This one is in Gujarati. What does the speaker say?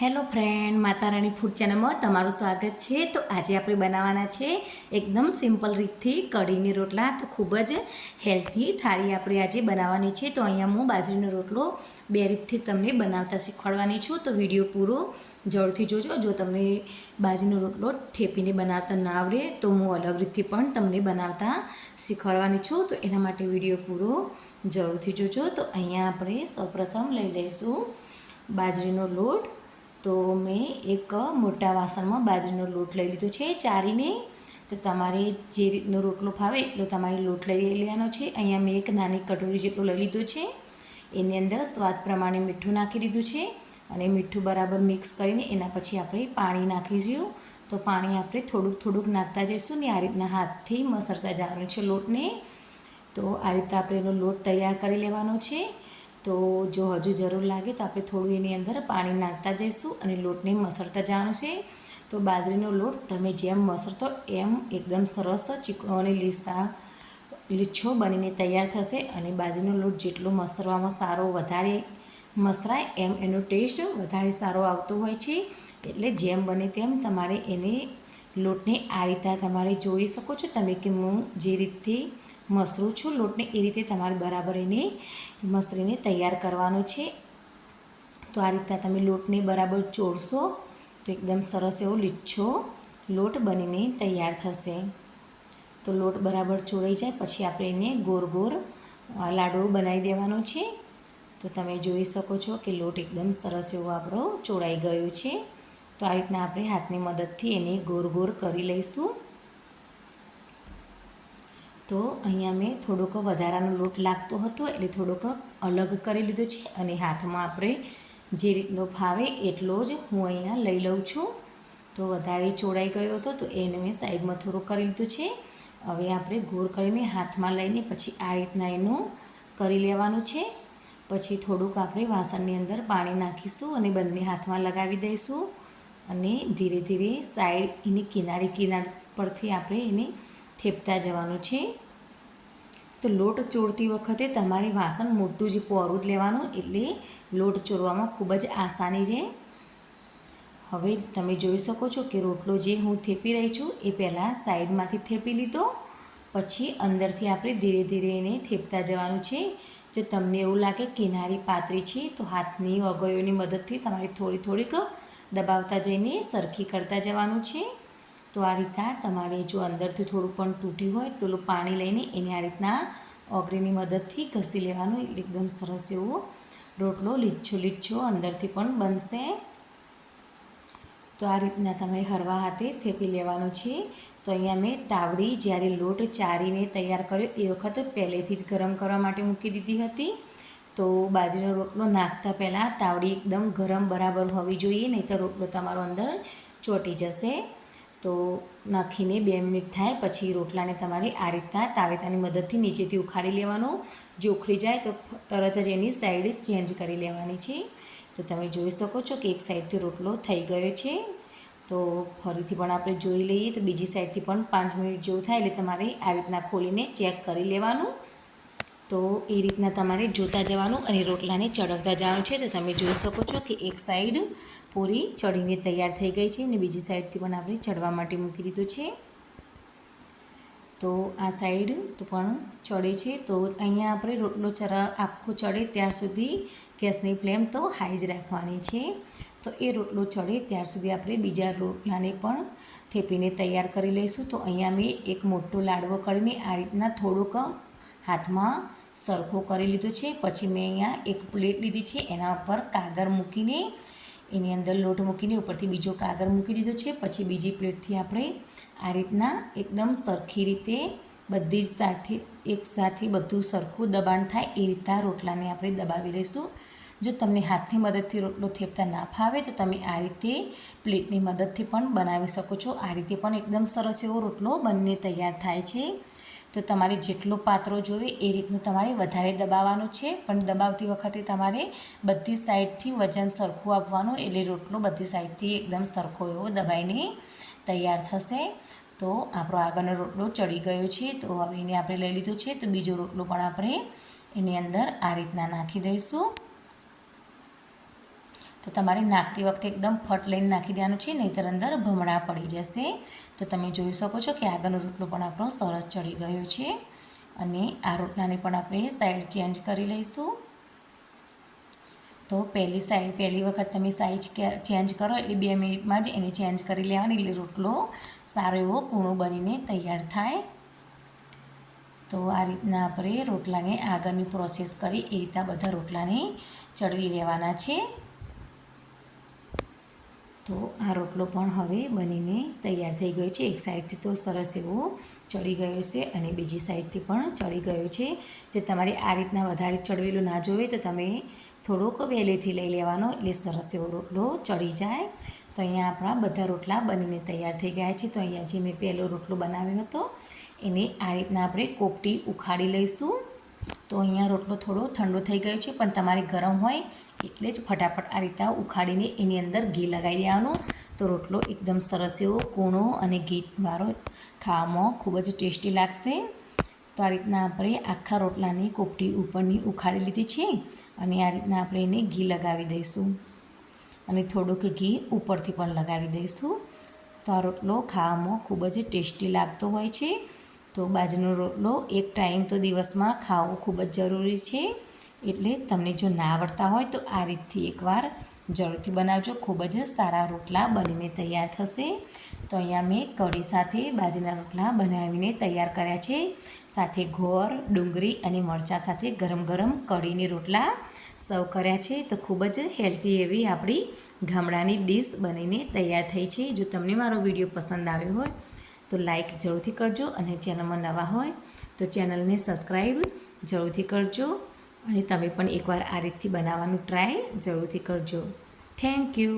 હેલો ફ્રેન્ડ, માતા રાણી ફૂડ ચેનલમાં તમારું સ્વાગત છે. તો આજે આપણે બનાવવાના છે એકદમ સિમ્પલ રીતથી કઢીની રોટલા. તો ખૂબ જ હેલ્ધી થાળી આપણે આજે બનાવવાની છે. તો અહીંયા હું બાજરીનો રોટલો બે રીતથી તમને બનાવતા શીખવાડવાની છું. તો વીડિયો પૂરો જરૂરથી જોજો. જો તમને બાજરીનો રોટલો ઠેપીને બનાવતા ના આવડે, તો હું અલગ રીતથી પણ તમને બનાવતા શીખવાડવાની છું. તો એના માટે વીડિયો પૂરો જરૂરથી જોજો. તો અહીંયા આપણે સૌપ્રથમ લઈ લઈશું બાજરીનો લોટ. તો મેં એક મોટા વાસણમાં બાજરીનો લોટ લઈ લીધો છે, ચારીને. તો તમારે જે રીતનો રોટલો ફાવે એટલો તમારે લોટ લઈ લેવાનો છે. અહીંયા મેં એક નાની કટોરી જેટલો લઈ લીધો છે. એની અંદર સ્વાદ પ્રમાણે મીઠું નાખી દીધું છે અને મીઠું બરાબર મિક્સ કરીને એના પછી આપણે પાણી નાખીશું. તો પાણી આપણે થોડુંક થોડુંક નાખતા જઈશું ને આ રીતના હાથથી મસરતા જવાનું છે લોટને. તો આ રીતે આપણે એનો લોટ તૈયાર કરી લેવાનો છે. તો જો હજુ જરૂર લાગે તો આપણે થોડું એની અંદર પાણી નાખતા જઈશું અને લોટને મસળતા જવાનું છે. તો બાજરીનો લોટ તમે જેમ મસળતો એમ એકદમ સરસ ચીકણો અને લીસા લીછો બનીને તૈયાર થશે અને બાજરીનો લોટ જેટલો મસળવામાં સારો વધારે મસરાય એમ એનો ટેસ્ટ વધારે સારો આવતો હોય છે. એટલે જેમ બને તેમ તમારે એને લોટને આ રીતે તમારે જોઈ શકો છો તમે કે હું જે રીતે મસરું છું. લોટને એ રીતે તમારે બરાબર એને મસરીને તૈયાર કરવાનો છે. તો આ રીતના તમે લોટને બરાબર ચોરશો તો એકદમ સરસ એવો લીચ્છો લોટ બનીને તૈયાર થશે. તો લોટ બરાબર ચોળાઈ જાય પછી આપણે એને ગોર ગોર લાડુ બનાવી દેવાનો છે. તો તમે જોઈ શકો છો કે લોટ એકદમ સરસ એવો આપણો ચોળાઈ ગયો છે. તો આ રીતના આપણે હાથની મદદથી એને ગોર ગોર કરી લઈશું. તો અહીંયા મેં થોડોક વધારાનો લોટ લાગતો હતો, એટલે થોડોક અલગ કરી લીધો છે અને હાથમાં આપણે જે રીતનો ફાવે એટલો જ હું અહીંયા લઈ લઉં છું. તો વધારે ચોડાઈ ગયો હતો, તો એને મેં સાઈડમાં થોડું કરી લીધું છે. હવે આપણે ગોળ કરીને હાથમાં લઈને પછી આ રીતના એનું કરી લેવાનું છે. પછી થોડુંક આપણે વાસણની અંદર પાણી નાખીશું અને બંને હાથમાં લગાવી દઈશું અને ધીરે ધીરે સાઈડ એની કિનારી કિનાર પરથી આપણે એને થેપતા જવાનું છે. તો લોટ ચોરતી વખતે તમારે વાસણ મોટું જ પોરું જ લેવાનું એટલે લોટ ચોરવામાં ખૂબ જ આસાની રહે. હવે તમે જોઈ શકો છો કે રોટલો જે હું થેપી રહી છું એ પહેલાં સાઈડમાંથી થેપી લીધો. પછી અંદરથી આપણે ધીરે ધીરે એને થેપતા જવાનું છે. જો તમને એવું લાગે કિનારી પાતળી છે તો હાથની અગયોની મદદથી તમારે થોડી થોડીક દબાવતા જઈને સરખી કરતા જવાનું છે. તો આ રીતના તમારે જો અંદરથી થોડું પણ તૂટ્યું હોય તો પાણી લઈને એને આ રીતના ઓગરીની મદદથી ઘસી લેવાનું. એટલે એકદમ સરસ એવો રોટલો લીચ્છો લીચ્છો અંદરથી પણ બનશે. તો આ રીતના તમે હરવા હાથે થેપી લેવાનું છે. તો અહીંયા મેં તાવડી જ્યારે લોટ ચારીને તૈયાર કર્યો એ વખત પહેલેથી જ ગરમ કરવા માટે મૂકી દીધી હતી. તો બાજરીનો રોટલો નાખતા પહેલાં તાવડી એકદમ ગરમ બરાબર હોવી જોઈએ નહીં તો રોટલો તમારો અંદર ચોંટી જશે. તો નાખીને બે મિનિટ થાય, પછી રોટલાને તમારે આ રીતના તાવેતાની મદદથી નીચેથી ઉખાડી લેવાનો. જો ઉખડી જાય તો તરત જ એની સાઈડ ચેન્જ કરી લેવાની છે. તો તમે જોઈ શકો છો કે એક સાઈડથી રોટલો થઈ ગયો છે. તો ફરીથી પણ આપણે જોઈ લઈએ તો બીજી સાઈડથી પણ પાંચ મિનિટ જેવું થાય એટલે તમારે આ રીતના ખોલીને ચેક કરી લેવાનું. તો એ રીતના તમારે જોતા જવાનું અને રોટલાને ચડવતા જવાનું છે. તો તમે જોઈ શકો છો કે એક સાઈડ પૂરી ચડીને તૈયાર થઈ ગઈ છે અને બીજી સાઈડથી પણ આપણે ચડવા માટે મૂકી દીધું છે. તો આ સાઈડ તો પણ ચડે છે. તો અહીંયા આપણે રોટલો ચરા આખો ચડે ત્યાં સુધી ગેસની ફ્લેમ તો હાઈ જ રાખવાની છે. તો એ રોટલો ચડે ત્યાર સુધી આપણે બીજા રોટલાને પણ થેપીને તૈયાર કરી લઈશું. તો અહીંયા મેં એક મોટો લાડવો કરીને આ રીતના થોડોક હાથમાં સરખો કરી લીધો છે. પછી મેં અહીંયા એક પ્લેટ લીધી છે. એના ઉપર કાગળ મૂકીને, એની અંદર લોટ મૂકીને, ઉપરથી બીજો કાગળ મૂકી દીધો છે. પછી બીજી પ્લેટથી આપણે આ રીતના એકદમ સરખી રીતે બધી જ સાથે, એક સાથે બધું સરખું દબાણ થાય એ રીતના રોટલાને આપણે દબાવી લઈશું. જો તમને હાથની મદદથી રોટલો થેપતા ના ફાવે, તો તમે આ રીતે પ્લેટની મદદથી પણ બનાવી શકો છો. આ રીતે પણ એકદમ સરસ એવો રોટલો બંને તૈયાર થાય છે. તો તમારે જેટલો પાત્રો જોઈએ એ રીતનું તમારે વધારે દબાવવાનું છે. પણ દબાવતી વખતે તમારે બધી સાઈડથી વજન સરખું આપવાનું એટલે રોટલો બધી સાઈડથી એકદમ સરખો એવો દબાઈને તૈયાર થશે. તો આપણો આગળનો રોટલો ચડી ગયો છે. તો હવે એને આપણે લઈ લીધો છે. તો બીજો રોટલો પણ આપણે એની અંદર આ રીતના નાખી દઈશું. તો તમારે નાખતી વખતે એકદમ ફટ લઈને નાખી દેવાનું છે, નહીંતર અંદર ભમણા પડી જશે. તો તમે જોઈ શકો છો કે આગળનો રોટલો પણ આપણો સરસ ચડી ગયો છે. અને આ રોટલાને પણ આપણે સાઈડ ચેન્જ કરી લઈશું. તો પહેલી સાઈડ પહેલી વખત તમે સાઈઝ ચેન્જ કરો એટલે બે મિનિટમાં જ એને ચેન્જ કરી લેવાની એટલે રોટલો સારો એવો કૂણો બનીને તૈયાર થાય. તો આ રીતના આપણે રોટલાને આગળની પ્રોસેસ કરી એ રીતના બધા રોટલાને ચડવી લેવાના છે. તો આ રોટલો પણ હવે બનીને તૈયાર થઈ ગયો છે. એક સાઈડથી તો સરસ એવો ચડી ગયો છે અને બીજી સાઈડથી પણ ચડી ગયો છે. જો તમારે આ રીતના વધારે ચડવેલું ના જોઈએ તો તમે થોડોક વહેલેથી લઈ લેવાનો એટલે સરસ એવો રોટલો ચડી જાય. તો અહીંયા આપણા બધા રોટલા બનીને તૈયાર થઈ ગયા છે. તો અહીંયા જે મેં પહેલો રોટલો બનાવ્યો હતો એને આ રીતના આપણે કોપટી ઉખાડી લઈશું. તો અહીંયા રોટલો થોડો ઠંડો થઈ ગયો છે, પણ તમારે ગરમ હોય એટલે જ ફટાફટ આ રીતના ઉખાડીને એની અંદર ઘી લગાવી દેવાનું. તો રોટલો એકદમ સરસ એવો કૂણો અને ઘીવાળો ખાવામાં ખૂબ જ ટેસ્ટી લાગશે. તો આ રીતના આપણે આખા રોટલાની કોપટી ઉપરની ઉખાડી લીધી છે અને આ રીતના આપણે એને ઘી લગાવી દઈશું. અને થોડુંક ઘી ઉપરથી પણ લગાવી દઈશું. તો આ રોટલો ખાવામાં ખૂબ જ ટેસ્ટી લાગતો હોય છે. તો બાજરીનો રોટલો એક ટાઈમ તો દિવસમાં ખાવો ખૂબ જ જરૂરી છે. એટલે તમને જો ના આવડતા હોય તો આ રીતથી એકવાર જરૂરથી બનાવજો. ખૂબ જ સારા રોટલા બનીને તૈયાર થશે. તો અહીંયા મેં કઢી સાથે બાજરીના રોટલા બનાવીને તૈયાર કર્યા છે. સાથે ગોળ ડુંગળી અને મરચાં સાથે ગરમ ગરમ કઢીની રોટલા સર્વ કર્યા છે. તો ખૂબ જ હેલ્ધી એવી આપણી ગામડાની ડીશ બનીને તૈયાર થઈ છે. જો તમને મારો વીડિયો પસંદ આવ્યો હોય તો લાઈક જરૂરથી કરજો અને ચેનલમાં નવા હોય તો ચેનલને સબસ્ક્રાઈબ જરૂરથી કરજો અને તમે પણ એકવાર આ રીતથી બનાવવાનું ટ્રાય જરૂરથી કરજો. Thank you